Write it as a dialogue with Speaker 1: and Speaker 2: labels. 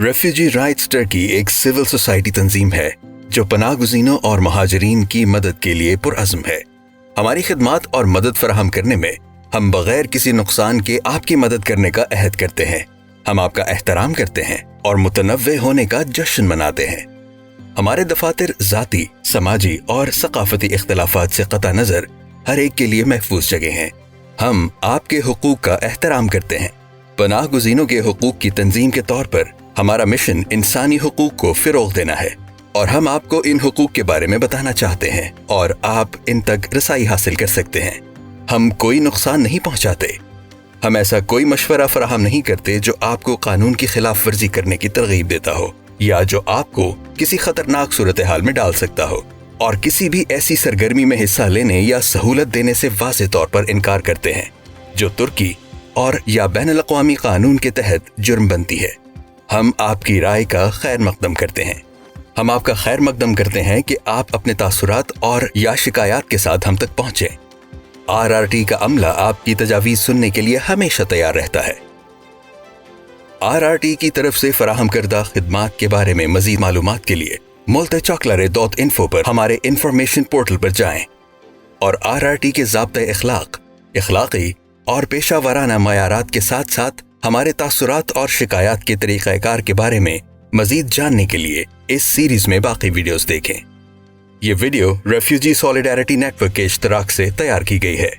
Speaker 1: Refugee rights Turkey एक civil society तंजीम है, जो पनाह गुजीनों और महाजरीन की मदद के लिए पुरज़म है। हमारी खिदमत और मदद फराहम करने में हम बगैर किसी नुकसान के आपकी मदद करने का अहद करते हैं। हम आपका एहतराम करते हैं और मुतनवे होने का जश्न मनाते हैं। हमारे दफातर जाती, समाजी और सकाफती इख्तलाफात से कता नज़र हर एक के लिए महफूज जगह हैं। हम आपके हकूक का एहतराम करते हैं। पनाह गुजीनों के हकूक की तंजीम के तौर पर हमारा मिशन इंसानी हकूक को फिरोग देना है और हम आपको इन हकूक के बारे में बताना चाहते हैं और आप इन तक रसाई हासिल कर सकते हैं। हम कोई नुकसान नहीं पहुंचाते। हम ऐसा कोई मशवरा फराहम नहीं करते जो आपको कानून की खिलाफ वर्जी करने की तरगीब देता हो या जो आपको किसी खतरनाक सूरत हाल में डाल सकता हो और किसी भी ऐसी सरगर्मी में हिस्सा लेने या सहूलत देने से वाज तौर पर इनकार करते हैं, जो तुर्की और या बैन अवी कानून के तहत जुर्म बनती है। हम आपकी राय का खैर मकदम करते हैं। हम आपका खैर मकदम करते हैं कि आप अपने तासुरात और या शिकायत के साथ हम तक पहुँचे। टी का अमला आपकी तजावीज सुनने के लिए हमेशा तैयार रहता है। आर आर टी की तरफ़ से फराहम करदा खदमात के बारे में मजीद मालूम के लिए मुल्त चॉकलर डॉट इन्फो पर हमारे इंफॉर्मेशन पोर्टल पर जाएँ और आर आर टी के जबते अखलाक अखलाकी और पेशा वाराना मैारात के साथ साथ हमारे तासुरात और शिकायत के तरीक़ाकार के बारे में मजीद जानने के लिए इस सीरीज़ में बाकी वीडियोस देखें। ये वीडियो रेफ्यूजी सॉलिडारिटी नेटवर्क के इश्तराक से तैयार की गई है।